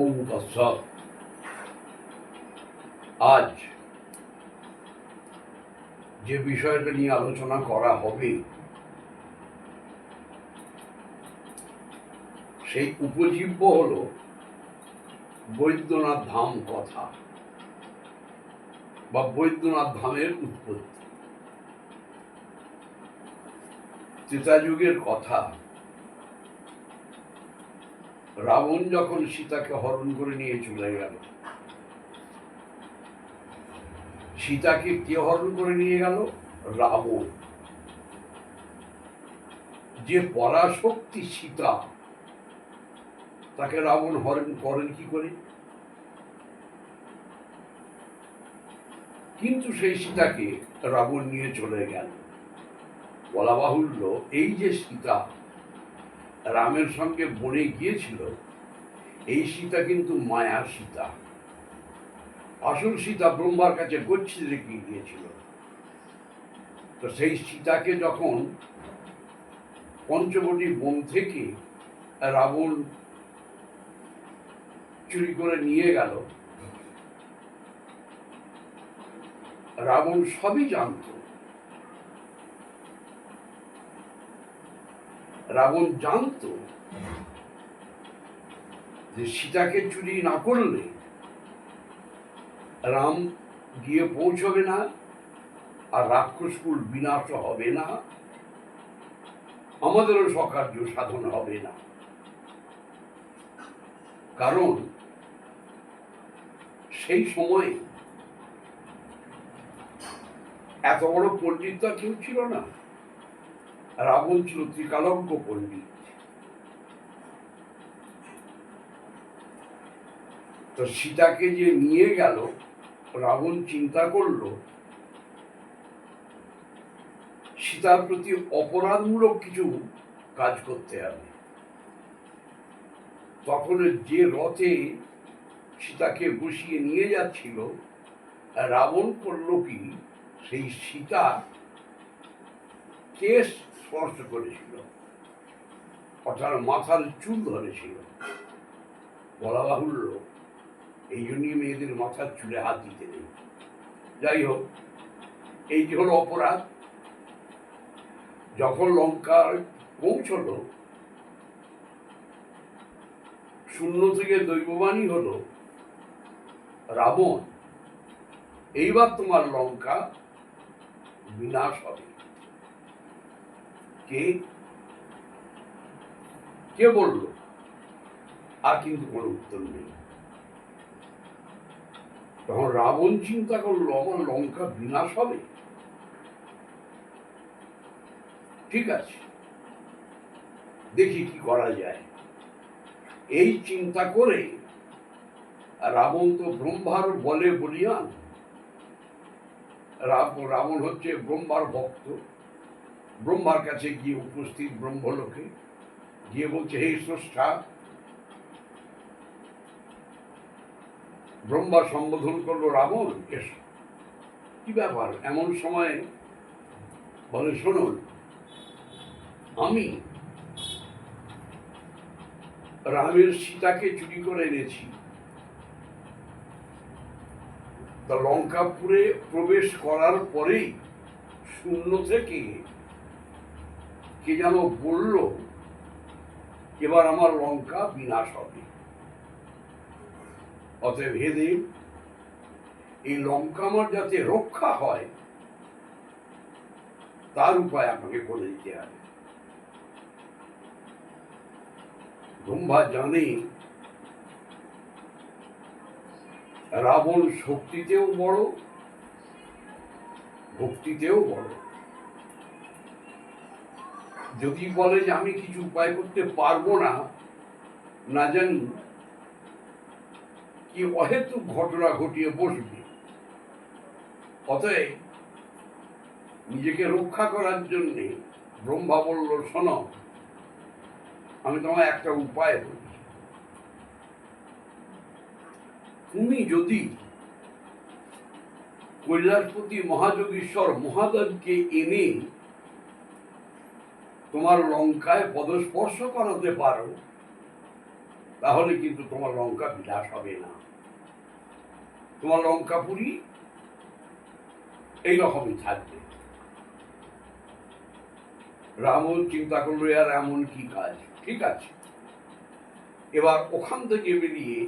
ওম তৎসৎ আজ যে বিষয়টা নিয়ে আলোচনা করা হবে, সেই উপজীব্য হল বৈদ্যনাথ ধাম কথা বা বৈদ্যনাথ ধামের উৎপত্তি। ত্রেতাযুগের কথা রাবণ যখন সীতাকে হরণ করে নিয়ে চলে গেল, সীতাকে কে হরণ করে নিয়ে গেল? রাবণ। যে পরাশক্তি সীতা, তাকে রাবণ হরণ করেন কি করে? কিন্তু সেই সীতাকে রাবণ নিয়ে চলে গেল। বলা বাহুল্য, এই যে সীতা রামের সঙ্গে বনে গিয়েছিল, এই সীতা কিন্তু মায়া সীতা। আসল সীতা ব্রহ্মার কাছে গচ্ছিত রেখে গিয়েছিল। তো সেই সীতাকে যখন পঞ্চবটি বন থেকে রাবণ চুরি করে নিয়ে গেল, রাবণ সবই জানত। রাবণ জানত যে সীতাকে চুরি না করলে রাম গিয়ে পৌঁছবে না আর রাক্ষসকুল বিনাশ হবে না, আমাদেরও সকার্য সাধন হবে না। কারণ সেই সময়ে এত বড় পণ্ডিত তো আর কেউ ছিল না। রাবণ ছিল ত্রিকালজ্ঞ পণ্ডিত। তো সীতাকে যে নিয়ে গেল রাবণ চিন্তা করল, সীতার প্রতি অপরাধমূলক কিছু কাজ করতে হবে। তখন যে রথে সীতাকে বসিয়ে নিয়ে যাচ্ছিল রাবণ করল কি, সেই সীতা কেস স্পর্শ করেছিল। অর্থাৎ মাথার চুল ধরেছিল। বলা বাহুল্য, এই জন্যই মেয়েদের মাথার চুলে হাত দিতে নেই। যাই হোক, এই যে হলো অপরাধ। যখন লঙ্কার পৌঁছল, শূন্য থেকে দৈববাণী হলো, রাবণ, এইবার তোমার লঙ্কা বিনাশ হবে। কে? কে বলল? আর কিন্তু কোনো উত্তর নেই। তখন রাবণ চিন্তা করল, আমার লঙ্কা বিনাশ হবে? ঠিক আছে, দেখি কি করা যায়। এই চিন্তা করে রাবণ তো ব্রহ্মার বলে বলিয়ান। রাব- রাবণ হচ্ছে ব্রহ্মার ভক্ত। ব্রহ্মার কাছে গিয়ে উপস্থিত ব্রহ্মলোকে গিয়ে বলছে, হে স্রষ্টা, ব্রহ্মা সম্বোধন করল, রাবণ, এসো। কি ব্যাপার? এমন সময় বলে শুনুন আমি রামের সীতাকে চুরি করে এনেছি। লঙ্কাপুরে প্রবেশ করার পরেই শূন্য থেকে কে যেন বলল, এবার আমার লঙ্কা বিনাশ হবে। অতএব হেদে এই লঙ্কা আমার যাতে রক্ষা হয়, তার উপায় আমাকে করে দিতে হবে। ব্রহ্মা জানে, রাবণ শক্তিতেও বড়, ভক্তিতেও বড়। যদি বলে যে আমি কিছু উপায় করতে পারব না না জানি কি অহেতুক ঘটনা ঘটিয়ে বসবে। অতএব নিজেকে রক্ষা করার জন্যে ব্রহ্মা বলল, শোনো, আমি তোমায় একটা উপায় বলি। তুমি যদি কৈলাসপতি মহাযোগীশ্বর মহাদেবকে এনে তোমার লঙ্কায় পদস্পর্শ করাতে পারো, তাহলে কিন্তু তোমার লঙ্কা বিলাস হবে না। তোমার লঙ্কা পুরি এইরকমই থাকবে। রাবণ চিন্তা করল আর এমন কি কাজ? ঠিক আছে। এবার ওখান থেকে বেরিয়ে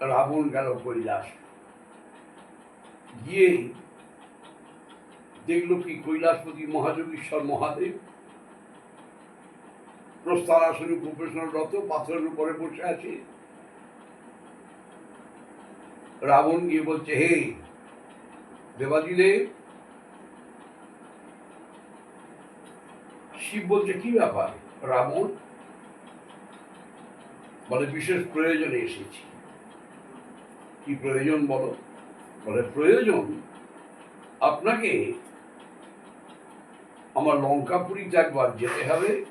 রাবণ গেল কৈলাস। গিয়ে দেখল কি কৈলাসপতি, মহাযোগীশ্বর, মহাদেব। প্রস্তার আসনে রত পাথরের উপরে বসে আছে। রাবণ গিয়ে বলছে, হে, দেবাদিদেব! শিব বলছে, কি ব্যাপার, রাবণ? বলে বিশেষ প্রয়োজনে এসেছি। কি প্রয়োজন বলো? বলে প্রয়োজন? আপনাকে আমার লঙ্কাপুরীতে একবার যেতে হবে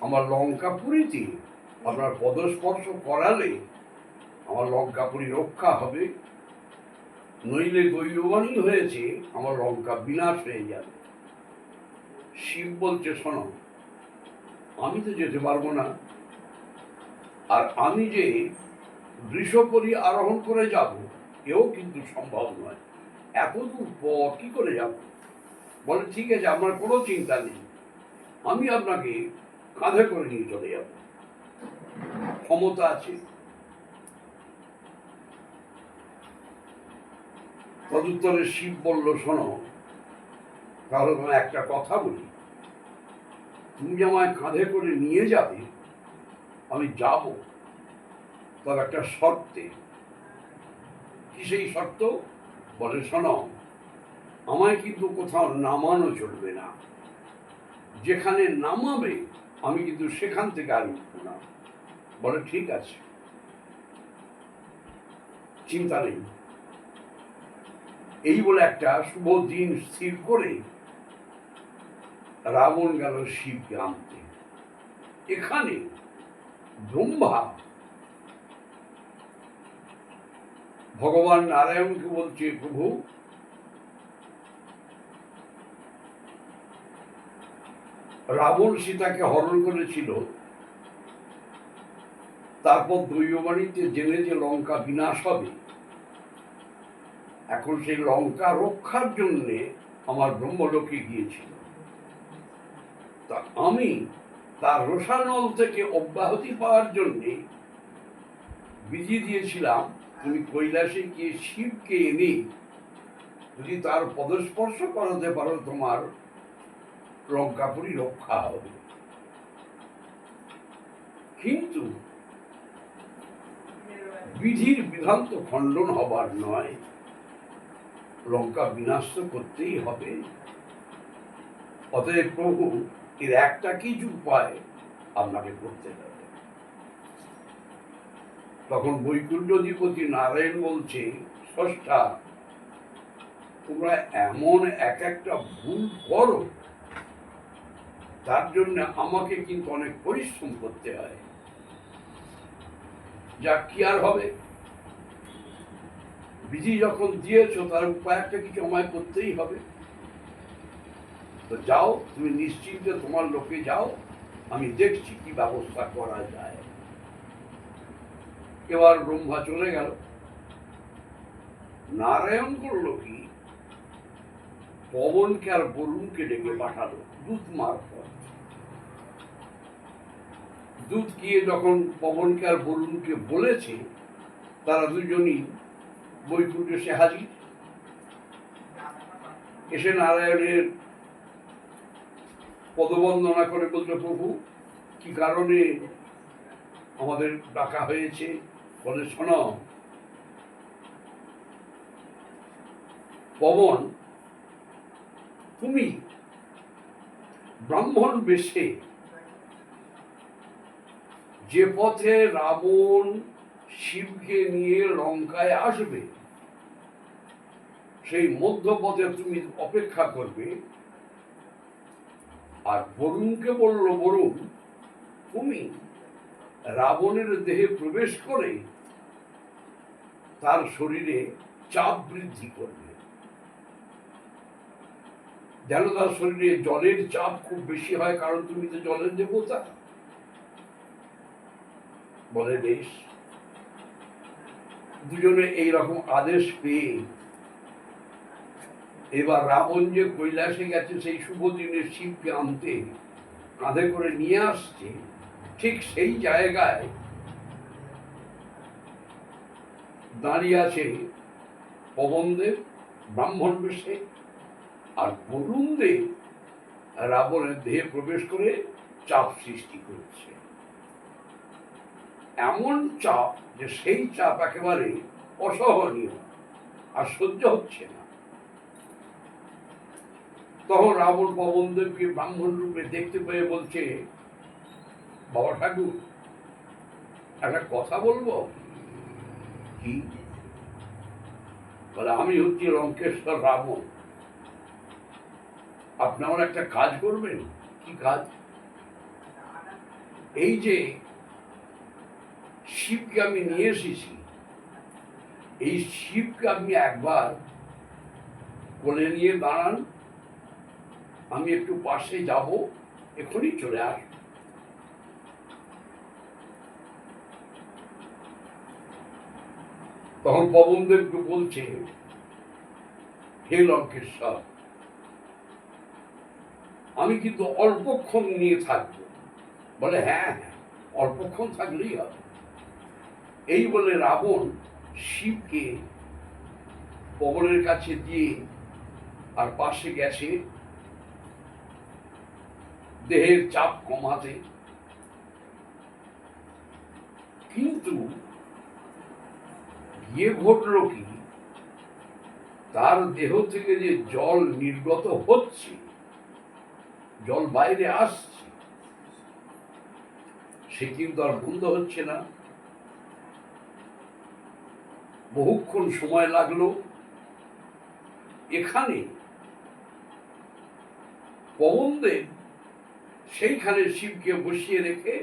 আমার লঙ্কা লঙ্কাপুরীতে আপনার পদস্পর্শ করালে আমার লঙ্কা লঙ্কাপুরী রক্ষা হবে। নইলে দৈববাণী হয়েছে, আমার লঙ্কা বিনাশ হয়ে যাবে। শিব বলছে, শোনো, আমি তো যেতে পারব না। আর আমি যে বৃষপরি আরোহণ করে যাব, এও কিন্তু সম্ভব নয়। এত দূর পর কি করে যাব? বলে, ঠিক আছে, আপনার কোনো চিন্তা নেই। আমি আপনাকে কাঁধে করে নিয়ে চলে যাব। ক্ষমতা আছে। তদুত্তরে শিব বলল, শোনো তাহলে তোমায় একটা কথা বলি। তুমি আমায় কাঁধে করে নিয়ে যাবে, আমি যাব। তবে একটা শর্তে। কি সেই শর্ত? বলে, শোনো, আমায় কিন্তু কোথাও নামানো চলবে না। যেখানে নামাবে আমি কিন্তু সেখান থেকে আর উঠবো না। বলে, ঠিক আছে। চিন্তা নেই। এই বলে একটা শুভ দিন স্থির করে রাবণ গেল শিবকে আনতে। এখানে ব্রহ্মা ভগবান নারায়ণকে বলছে, প্রভু রাবণ সীতাকে হরণ করেছিল। তারপর দৈববাণীতে জেনে যে লঙ্কা বিনাশ হবে, এখন সেই লঙ্কা রক্ষার জন্যে আমার ব্রহ্মলোকে গিয়েছিল। তা আমি তার রোষানল থেকে অব্যাহতি পাওয়ার জন্যে বিজি দিয়েছিলাম, তুমি কৈলাসে গিয়ে শিবকে এনে যদি তার পদস্পর্শ করাতে পারো তোমার লঙ্কাপুরি রক্ষা হবে। কিন্তু বিধির বিধান তো খণ্ডন হবার নয়। লঙ্কা বিনাশ করতেই হবে। অতএব প্রভু, এর একটা কিছু উপায় আপনাকে করতে হবে? তখন বৈকুণ্ঠ অধিপতি নারায়ণ বলছে, ষষ্ঠা, তোমরা এমন এক একটা ভুল করো তার জন্য আমাকে কিন্তু অনেক পরিশ্রম করতে হয়। যা কি আর হবে? বিধি যখন দিয়েছ, তার উপায় একটা কিছু আমায় করতেই হবে? তো যাও, তুমি নিশ্চিন্তে তোমার লোকে যাও, আমি দেখছি কি ব্যবস্থা করা যায়। এবার ব্রহ্মা চলে গেল। নারায়ণ করল কি? পবনকে আর বরুণকে ডেকে পাঠালো। দূত মারফত। দূত গিয়ে যখন পবনকে আর বরুণকে বলেছে, তারা দুজনই বৈকুণ্ঠ এসে হাজির। এসে নারায়ণের পদবন্দনা করে বলল প্রভু, কি কারণে আমাদের ডাকা হয়েছে? বলে, শোনো, পবন তুমি ব্রাহ্মণ বেশে যে পথে রাবণ শিবকে নিয়ে লঙ্কায় আসবে, সেই মধ্যপথে তুমি অপেক্ষা করবে। আর বরুণকে বলল, বরুণ, তুমি রাবণের দেহে প্রবেশ করে তার শরীরে চাপ বৃদ্ধি করবে। যেন তার শরীরে জলের চাপ খুব বেশি হয়, কারণ তুমি তো জলের দেবতা। বলে বেশ। দুজনে এইরকম আদেশ পেয়ে এবার রাবণ যে কৈলাসে গেছে, সেই শুভ দিনে শিবকে আনতে কাঁধে করে নিয়ে আসছে, ঠিক সেই জায়গায় দাঁড়িয়ে আছে পবনদেব, ব্রাহ্মণ বেশে। আর বরুণদেব রাবণের দেহে প্রবেশ করে চাপ সৃষ্টি করছে। এমন চাপ যে সেই চাপ একেবারে অসহনীয় আর সহ্য হচ্ছে না। তখন রাবণ পবনদেবকে ব্রাহ্মণ রূপে দেখতে পেয়ে বলছে, বাবা ঠাকুর, একটা কথা বলব? কি? বলে, আমি হচ্ছি লঙ্কেশ্বর রাবণ। আপনি আমার একটা কাজ করবেন? কি কাজ? এই যে শিবকে আমি নিয়ে এসেছি, এই শিবকে আপনি একবার কোলে নিয়ে দাঁড়ান, আমি একটু পাশে যাব, এখনই চলে আস তখন পবনদেবকে বলছে, হে লঙ্কেশ্বর আমি কিন্তু অল্পক্ষণ নিয়ে থাকব। বলে হ্যাঁ হ্যাঁ অল্পক্ষণ থাকলেই হবে। এই বলে রাবণ শিবকে পবনের কাছে দিয়ে আর পাশে গেছে। দেহের চাপ কমাতে। কিন্তু গিয়ে ঘটল কি, তার দেহ থেকে যে জল নির্গত হচ্ছে জল বাইরে আসছে। সে কিন্তু আর বন্ধ হচ্ছে না। বহুক্ষণ সময় লাগল। এখানে পবনদেব সেইখানে শিবকে বসিয়ে রেখে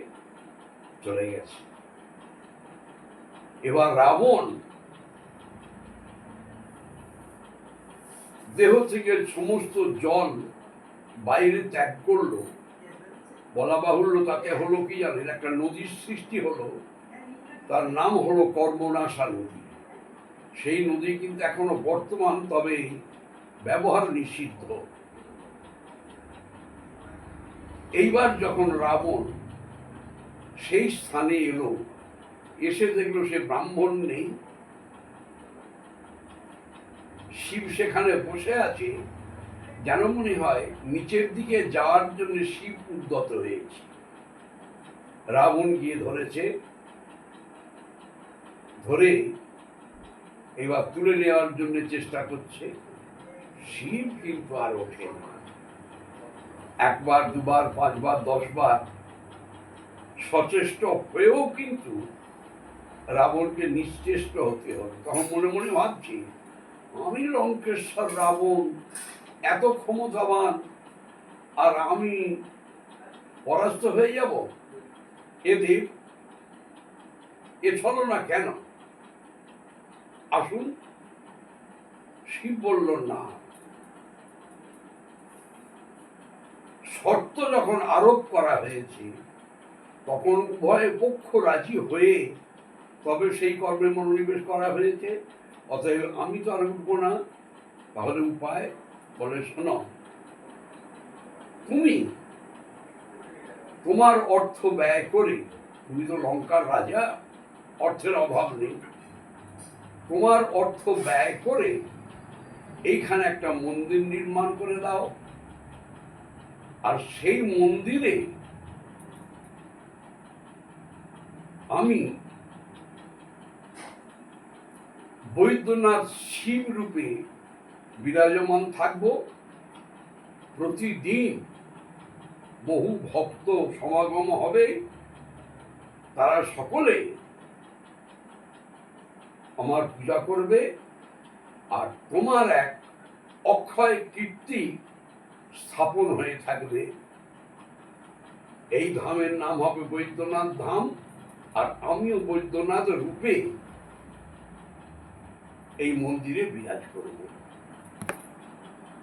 চলে গেছে। এবার রাবণ দেহ থেকে সমস্ত জল বাইরে ত্যাগ করল, বলা বাহুল্য তাতে হলো কি জানেন? একটা নদীর সৃষ্টি হলো, তার নাম হলো কর্মনাশা নদী। সেই নদী কিন্তু এখনও বর্তমান, তবে ব্যবহার নিষিদ্ধ। এইবার যখন রাবণ সেই স্থানে এলো, এসে দেখল সে ব্রাহ্মণ নেই। শিব সেখানে বসে আছে যেন মনে হয় নিচের দিকে যাওয়ার জন্য শিব উদ্যত হয়েছে। রাবণ গিয়ে ধরেছে। ধরে এবার তুলে নেওয়ার জন্য চেষ্টা করছে। শিব কিন্তু আর ওঠে না। একবার, দুবার, পাঁচবার, দশবার সচেষ্ট হয়েও কিন্তু রাবণকে নিশ্চেষ্ট হতে হবে। তখন মনে মনে ভাবছি, আমি লঙ্কেশ্বর রাবণ এত ক্ষমতাবান, আর আমি পরাস্ত হয়ে যাব? এদের এ ছলো না কেন? আসুন, শিব বলল না। শর্ত যখন আরোপ করা হয়েছে, তখন উভয় পক্ষ রাজি হয়ে তবে সেই কর্মে মনোনিবেশ করা হয়েছে। অতএব আমি তো আর উঠবো না। তাহলে উপায় বলে, শোনো, তুমি তোমার অর্থ ব্যয় করে, তুমি তো লঙ্কার রাজা, অর্থের অভাব নেই। তোমার অর্থ ব্যয় করে এইখানে একটা মন্দির নির্মাণ করে দাও। আর সেই মন্দিরে আমি বৈদ্যনাথ শিব রূপে বিরাজমান থাকব। প্রতিদিন বহু ভক্ত সমাগম হবে। তারা সকলে আমার পূজা করবে। আর তোমার এক অক্ষয় কীর্তি স্থাপন হয়ে থাকবে। এই ধামের নাম হবে বৈদ্যনাথ ধাম। আর আমিও বৈদ্যনাথ রূপে এই মন্দিরে বিরাজ করব।